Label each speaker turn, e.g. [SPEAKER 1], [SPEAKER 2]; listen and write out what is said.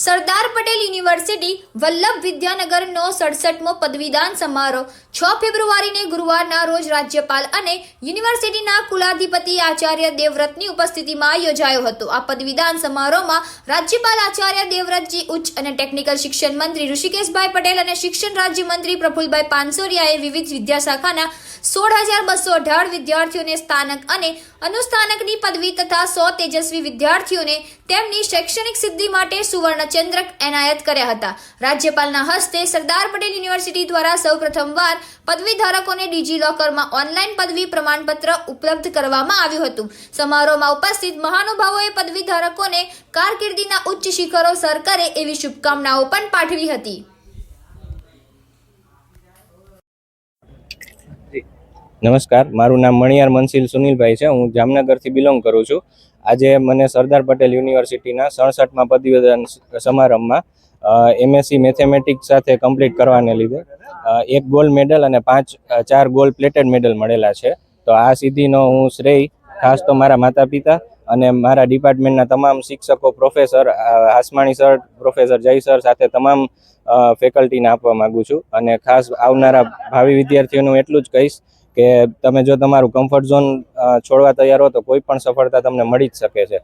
[SPEAKER 1] સરદાર Patel university Vallabh વિદ્યાનગરનો સડસઠમો પદવીદાન સમારોહ છ ફેબ્રુઆરીને ગુરુવારના રોજ રાજ્યપાલ અને યુનિવર્સિટીના કુલાધિપતિ આચાર્ય દેવવ્રતની ઉપસ્થિતિમાં યોજાયો હતો. આ પદવીદાન સમારોહમાં રાજ્યપાલ આચાર્ય દેવવ્રતજી ઉચ્ચ અને ટેકનિકલ શિક્ષણ મંત્રી ઋષિકેશભાઈ પટેલ અને શિક્ષણ રાજ્યમંત્રી પ્રફુલભાઈ પાનસોરિયાએ વિવિધ વિદ્યાશાખાના સોળ હજાર બસો અઢાર વિદ્યાર્થીઓને સ્થાનક અને અનુસ્થાનકની પદવી તથા સો તેજસ્વી વિદ્યાર્થીઓને તેમની શૈક્ષણિક સિદ્ધિ માટે સુવર્ણચંદ્રક એનાયત કર્યા હતા. રાજ્યપાલના હસ્તે સરદાર પટેલ યુનિવર્સિટી દ્વારા સૌ પ્રથમવાર પદવી ધારકોને ડિજિલોકરમાં ઓનલાઈન પદવી પ્રમાણપત્ર ઉપલબ્ધ કરવામાં આવ્યું હતું. સમારોહમાં ઉપસ્થિત મહાનુભાવોએ પદવી ધારકોને કારકિર્દીના ઉચ્ચ શિખરો સર કરે એવી શુભકામનાઓ પણ પાઠવી હતી.
[SPEAKER 2] નમસ્કાર મારું નામ મણિયાર મનસિલ સુનિલભાઈ છે. હું જામનગરથી બિલોંગ કરું છું. આજે મને સરદાર પટેલ યુનિવર્સિટીના સડસઠમાં પદવીદાન સમારંભમાં એમએસસી મેથેમેટિક્સ સાથે કમ્પ્લીટ કરવાને લીધે એક ગોલ્ડ મેડલ અને પાંચ ચાર ગોલ્ડ પ્લેટેડ મેડલ મળેલા છે. તો આ સિદ્ધિનો હું શ્રેય ખાસ તો મારા માતા પિતા અને મારા ડિપાર્ટમેન્ટના તમામ શિક્ષકો professor uh, Hasmani sir professor Jay sir સાથે તમામ ફેકલ્ટીને આપવા માગું છું. અને ખાસ આવનારા ભાવિ વિદ્યાર્થીઓનું એટલું જ કહીશ કે તમે જો તમારું કમ્ફર્ટ ઝોન છોડવા તૈયાર હો તો કોઈ પણ સફળતા તમને મળી જ શકે છે.